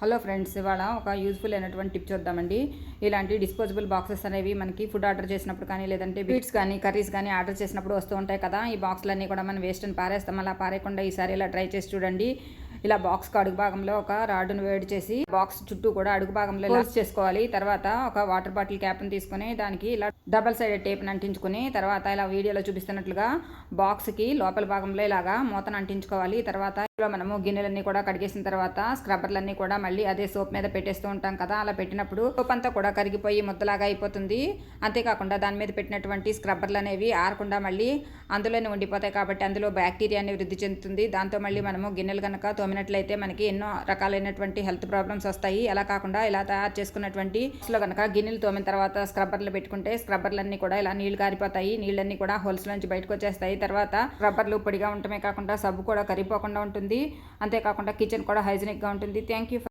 Hello friends ఇవాళ ఒక useful అయినటువంటి టిప్ చూద్దామండి. ఇలాంటి డిస్పోజబుల్ బాక్సెస్ అనేవి మనకి ఫుడ్ ఆర్డర్ చేసినప్పుడు కానీ లేదంటే బీట్స్ కానీ కర్రీస్ కానీ ఆర్డర్ చేసినప్పుడు వస్తూ ఉంటాయి కదా. ఈ బాక్స్లన్నీ కూడా మనం వేస్ట్ అని పారేస్తాం. అలా పారేయకుండా ఈసారి ఇలా ట్రై చేసి చూడండి. ఇలా బాక్స్ అడుగు భాగంలో ఒక రాడ్డును వేడి చేసి బాక్స్ చుట్టూ కూడా అడుగు భాగంలో క్లోజ్ చేసుకోవాలి. తర్వాత ఒక వాటర్ బాటిల్ క్యాప్ని తీసుకొని దానికి ఇలా డబల్ సైడ్ టేప్ని అంటించుకుని తర్వాత ఇలా వీడియోలో చూపిస్తున్నట్లుగా బాక్స్కి లోపల భాగంలో ఇలాగా మూతను అంటించుకోవాలి. తర్వాత ఇలా మనము గిన్నెలన్నీ కూడా కడిగేసిన తర్వాత స్క్రబ్బర్లన్నీ కూడా మళ్ళీ అదే సోప్ మీద పెట్టేస్తూ ఉంటాం కదా అలా పెట్టినప్పుడు సోప్ అంతా కూడా కరిగిపోయి ముద్దలాగా అయిపోతుంది. అంతేకాకుండా దాని మీద పెట్టినటువంటి స్క్రబ్బర్లు అనేవి ఆరకుండా మళ్ళీ అందులోనే ఉండిపోతాయి కాబట్టి అందులో బ్యాక్టీరియా అనేది వృద్ధి చెందుతుంది. దాంతో మళ్ళీ మనము గిన్నెలు కనుక తోమినట్లయితే మనకి ఎన్నో రకాలైనటువంటి హెల్త్ ప్రాబ్లమ్స్ వస్తాయి. అలా కాకుండా ఇలా తయారు చేసుకున్నటువంటి లో కనుక గిన్నెలు తోమిన తర్వాత స్క్రబ్బర్లు పెట్టుకుంటే స్క్రబ్బర్లన్నీ కూడా ఇలా నీళ్ళు కారిపోతాయి. నీళ్ళన్నీ కూడా హోల్స్ నుంచి బయటకు వచ్చేస్తాయి. తర్వాత స్క్రబ్బర్లు పొడిగా ఉండటమే కాకుండా సబ్బు కూడా కరిగిపోకుండా ఉంటుంది. ఉంటుంది. అంతేకాకుండా కిచెన్ కూడా హైజీనిక్గా ఉంటుంది. Thank you